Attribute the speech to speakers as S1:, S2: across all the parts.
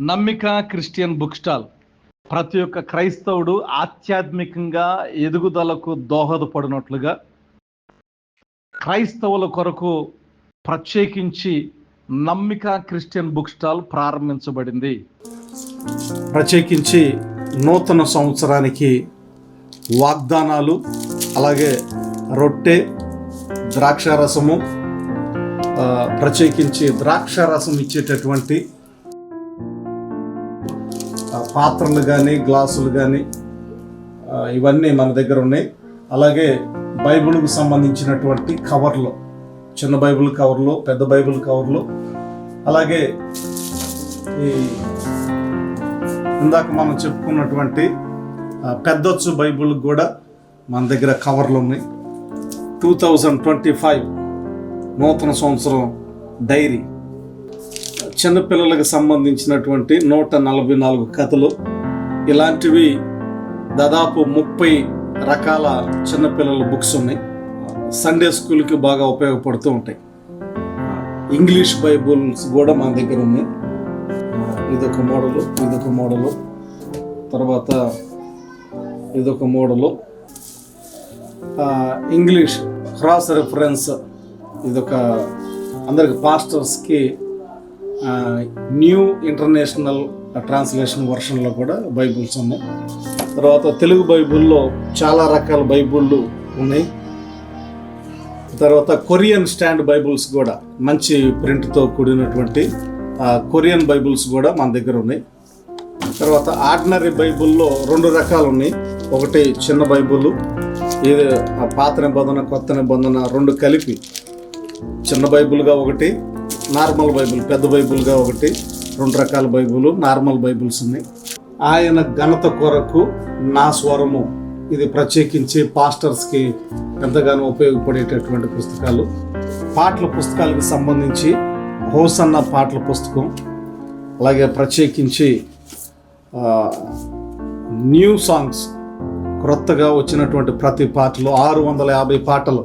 S1: నమ్మిక Christian book stall. ప్రతి ఒక్క క్రైస్తవుడు ఆధ్యాత్మికంగా ఎదుగుదలకు దోహదపడినట్లుగా క్రైస్తవుల కొరకు ప్రత్యేకించి నమ్మిక క్రిస్టియన్ బుక్ స్టాల్ ప్రారంభించబడింది.
S2: ప్రత్యేకించి నూతన సంవత్సరానికి వాగ్దానాలు అలాగే రొట్టె ద్రాక్షారసము ఆ, ప్రత్యేకించి ద్రాక్షారసం ఇచ్చేటటువంటి పాత్రలు కానీ గ్లాసులు కానీ ఇవన్నీ మన దగ్గర ఉన్నాయి. అలాగే బైబిల్కు సంబంధించినటువంటి కవర్లు చిన్న బైబిల్ కవర్లు పెద్ద బైబిల్ కవర్లు అలాగే ఈ ఇందాక మనం చెప్పుకున్నటువంటి పెద్దొచ్చు బైబిల్ కూడా మన దగ్గర కవర్లు ఉన్నాయి. టూ థౌజండ్ ట్వంటీ ఫైవ్ నూతన సంవత్సరం డైరీ. చిన్నపిల్లలకు సంబంధించినటువంటి నూట నలభై నాలుగు కథలు. ఇలాంటివి దాదాపు ముప్పై రకాల చిన్నపిల్లల బుక్స్ ఉన్నాయి. సండే స్కూల్కి బాగా ఉపయోగపడుతూ ఉంటాయి. ఇంగ్లీష్ బైబుల్స్ కూడా మన దగ్గర ఉన్నాయి. ఇదొక మోడలు ఇదొక మోడలు. తర్వాత ఇదొక మోడలు. ఇంగ్లీష్ క్రాస్ రెఫరెన్స్ ఇదొక అందరికి పాస్టర్స్కి న్యూ ఇంటర్నేషనల్ ట్రాన్స్లేషన్ వర్షన్లో కూడా బైబుల్స్ ఉన్నాయి. తర్వాత తెలుగు బైబుల్లో చాలా రకాల బైబుళ్ళు ఉన్నాయి. తర్వాత కొరియన్ స్టాండ్ బైబుల్స్ కూడా మంచి ప్రింట్తో కూడినటువంటి ఆ, కొరియన్ బైబుల్స్ కూడా మన దగ్గర ఉన్నాయి. తర్వాత ఆర్డినరీ బైబుల్లో రెండు రకాలు ఉన్నాయి. ఒకటి చిన్న బైబుల్ ఇది ఆ పాత నిబంధన కొత్త నిబంధన రెండు కలిపి. చిన్న బైబుల్గా ఒకటి నార్మల్ బైబుల్ పెద్ద బైబుల్గా ఒకటి రెండు రకాల బైబుల్ నార్మల్ బైబుల్స్ ఉన్నాయి. ఆయన ఘనత కొరకు నా స్వరము ఇది ప్రత్యేకించి పాస్టర్స్కి ఎంతగానో ఉపయోగపడేటటువంటి పుస్తకాలు. పాటల పుస్తకాలకు సంబంధించి హోసన్న పాటల పుస్తకం అలాగే ప్రత్యేకించి న్యూ సాంగ్స్ క్రొత్తగా వచ్చినటువంటి ప్రతి పాటలు ఆరు వందల యాభై పాటలు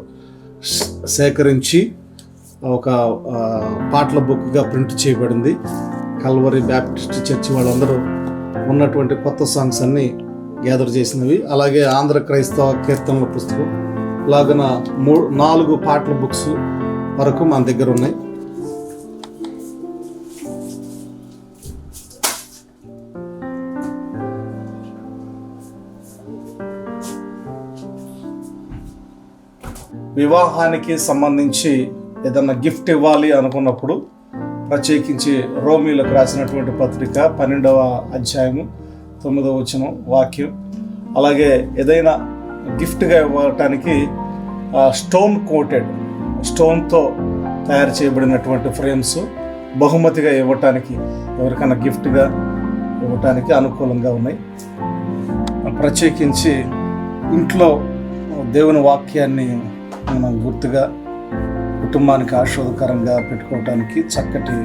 S2: సేకరించి ఒక పాటల బుక్గా ప్రింట్ చేయబడింది. కల్వరి బ్యాప్టిస్ట్ చర్చి వాళ్ళందరూ ఉన్నటువంటి కొత్త సాంగ్స్ అన్నీ గ్యాదర్ చేసినవి. అలాగే ఆంధ్ర క్రైస్తవ కీర్తనల పుస్తకం. ఇలాగన మూ నాలుగు పాటల బుక్స్ వరకు మన దగ్గర ఉన్నాయి. వివాహానికి సంబంధించి ఏదన్నా గిఫ్ట్ ఇవ్వాలి అనుకున్నప్పుడు ప్రత్యేకించి రోమిలకు రాసినటువంటి పత్రిక పన్నెండవ అధ్యాయము తొమ్మిదవ వచనం వాక్యం. అలాగే ఏదైనా గిఫ్ట్గా ఇవ్వటానికి స్టోన్ కోటెడ్ స్టోన్తో తయారు చేయబడినటువంటి ఫ్రేమ్స్ బహుమతిగా ఇవ్వటానికి ఎవరికైనా గిఫ్ట్గా ఇవ్వటానికి అనుకూలంగా ఉన్నాయి. ప్రత్యేకించి ఇంట్లో దేవుని వాక్యాన్ని మనం గుర్తుగా కుటుంబానికి ఆశీర్వదకరంగా పెట్టుకోవటానికి చక్కటి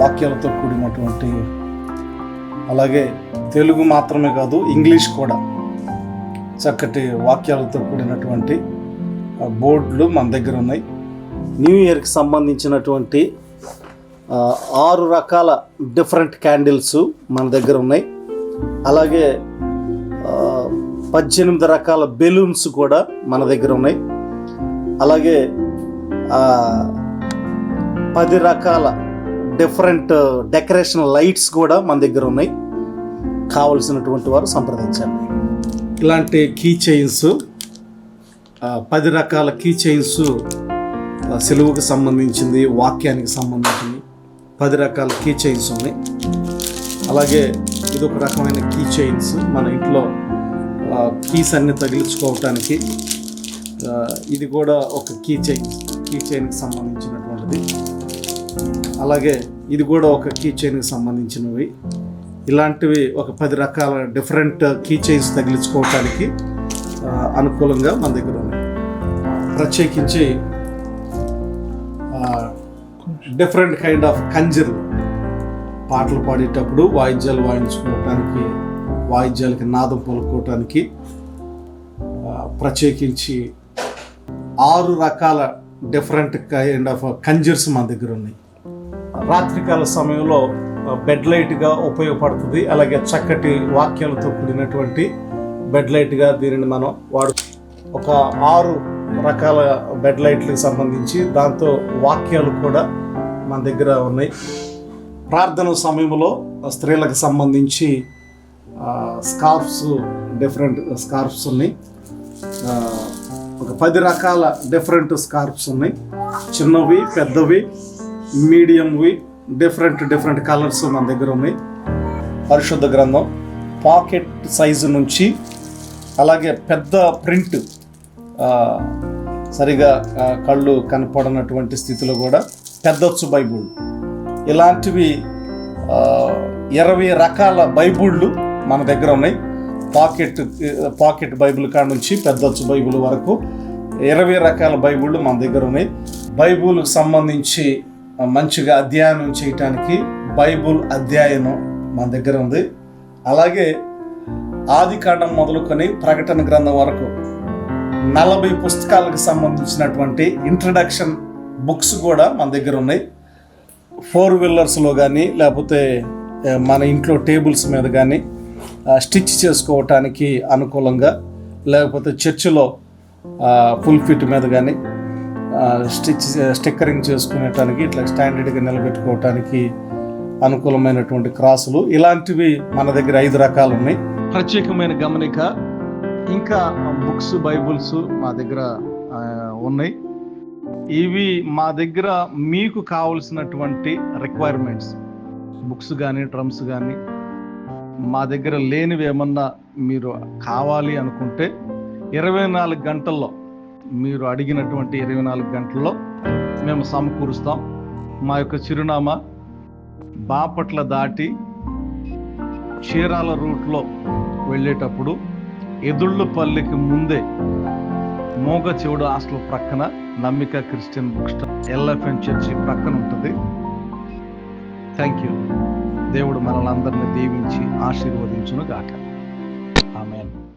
S2: వాక్యాలతో కూడినటువంటి అలాగే తెలుగు మాత్రమే కాదు ఇంగ్లీష్ కూడా చక్కటి వాక్యాలతో కూడినటువంటి బోర్డులు మన దగ్గర ఉన్నాయి. న్యూ ఇయర్కి సంబంధించినటువంటి ఆరు రకాల డిఫరెంట్ క్యాండిల్స్ మన దగ్గర ఉన్నాయి. అలాగే పద్దెనిమిది రకాల బెలూన్స్ కూడా మన దగ్గర ఉన్నాయి. అలాగే పది రకాల డిఫరెంట్ డెకరేషన్ లైట్స్ కూడా మన దగ్గర ఉన్నాయి. కావలసినటువంటి వారు సంప్రదించండి. ఇలాంటి కీ చైన్స్ పది రకాల కీ చైన్స్ సెలువుకి సంబంధించింది వాక్యానికి సంబంధించింది పది రకాల కీ చైన్స్ ఉన్నాయి. అలాగే ఇది ఒక రకమైన కీ చైన్స్ మన ఇంట్లో కీస్ అన్ని తగిలించుకోవటానికి ఇది కూడా ఒక కీ చైన్స్ కీ చైన్కి సంబంధించినటువంటిది. అలాగే ఇది కూడా ఒక కీ చైన్కి సంబంధించినవి. ఇలాంటివి ఒక పది రకాల డిఫరెంట్ కీ చైన్స్ తగిలించుకోవటానికి అనుకూలంగా మన దగ్గర ఉన్నాయి. ప్రత్యేకించి డిఫరెంట్ కైండ్ ఆఫ్ కంజర్లు. పాటలు పాడేటప్పుడు వాయిద్యాలు వాయించుకోవటానికి వాయిద్యాలకి నాదం పలుకోవటానికి ప్రత్యేకించి ఆరు రకాల డిఫరెంట్ కైండ్ ఆఫ్ కంజర్స్ మన దగ్గర ఉన్నాయి. రాత్రికాల సమయంలో uh, బెడ్ లైట్గా ఉపయోగపడుతుంది. అలాగే చక్కటి వాక్యాలతో కూడినటువంటి బెడ్ లైట్గా దీనిని మనం వాడు ఒక ఆరు రకాల బెడ్ లైట్లకు సంబంధించి దాంతో వాక్యాలు కూడా మన దగ్గర ఉన్నాయి. ప్రార్థన సమయంలో స్త్రీలకు సంబంధించి స్కార్ఫ్స్ డిఫరెంట్ స్కార్ఫ్స్ ఉన్నాయి. Uh, ఒక పది రకాల డిఫరెంట్ స్కార్ప్స్ ఉన్నాయి. చిన్నవి పెద్దవి మీడియంవి డిఫరెంట్ డిఫరెంట్ కలర్స్ మన దగ్గర ఉన్నాయి. పరిశుద్ధ గ్రంథం పాకెట్ సైజు నుంచి అలాగే పెద్ద ప్రింట్ సరిగా కళ్ళు కనపడనటువంటి స్థితిలో కూడా పెద్దొచ్చు బైబుల్. ఇలాంటివి ఇరవై రకాల బైబుళ్ళు మన దగ్గర ఉన్నాయి. పాకెట్ పాకెట్ బైబిల్ కాడ నుంచి పెద్దచ్చు బైబిల్ వరకు ఇరవై రకాల బైబిళ్ళు మన దగ్గర ఉన్నాయి. బైబుల్కి సంబంధించి మంచిగా అధ్యయనం చేయటానికి బైబుల్ అధ్యయనం మన దగ్గర ఉంది. అలాగే ఆది కాండం మొదలుకొని ప్రకటన గ్రంథం వరకు నలభై పుస్తకాలకు సంబంధించినటువంటి ఇంట్రడక్షన్ బుక్స్ కూడా మన దగ్గర ఉన్నాయి. ఫోర్ వీలర్స్లో కానీ లేకపోతే మన ఇంట్లో టేబుల్స్ మీద కానీ స్టిచ్ చేసుకోవటానికి అనుకూలంగా లేకపోతే చర్చిలో ఫుల్ ఫిట్ మీద కానీ స్టిచ్ స్టిక్కరింగ్ చేసుకునేటానికి ఇట్లా స్టాండర్డ్గా నిలబెట్టుకోవటానికి అనుకూలమైనటువంటి క్రాసులు. ఇలాంటివి మన దగ్గర ఐదు రకాలు ఉన్నాయి.
S1: ప్రత్యేకమైన గమనిక ఇంకా బుక్స్ బైబుల్స్ మా దగ్గర ఉన్నాయి. ఇవి మా దగ్గర మీకు కావలసినటువంటి రిక్వైర్మెంట్స్ బుక్స్ కానీ డ్రమ్స్ కానీ మా దగ్గర లేనివి ఏమన్నా మీరు కావాలి అనుకుంటే ఇరవై నాలుగు గంటల్లో మీరు అడిగినటువంటి ఇరవై నాలుగు గంటల్లో మేము సమకూరుస్తాం. మా యొక్క చిరునామా బాపట్ల దాటి చీరాల రూట్లో వెళ్ళేటప్పుడు ఎదుళ్ళపల్లికి ముందే మోగ చెవుడు హాస్టల్ ప్రక్కన నమ్మిక Christian book stall LFN church ప్రక్కన ఉంటుంది. థ్యాంక్ యూ దేవుడు మనల్ని అందరిని దీవించి ఆశీర్వదించును గాక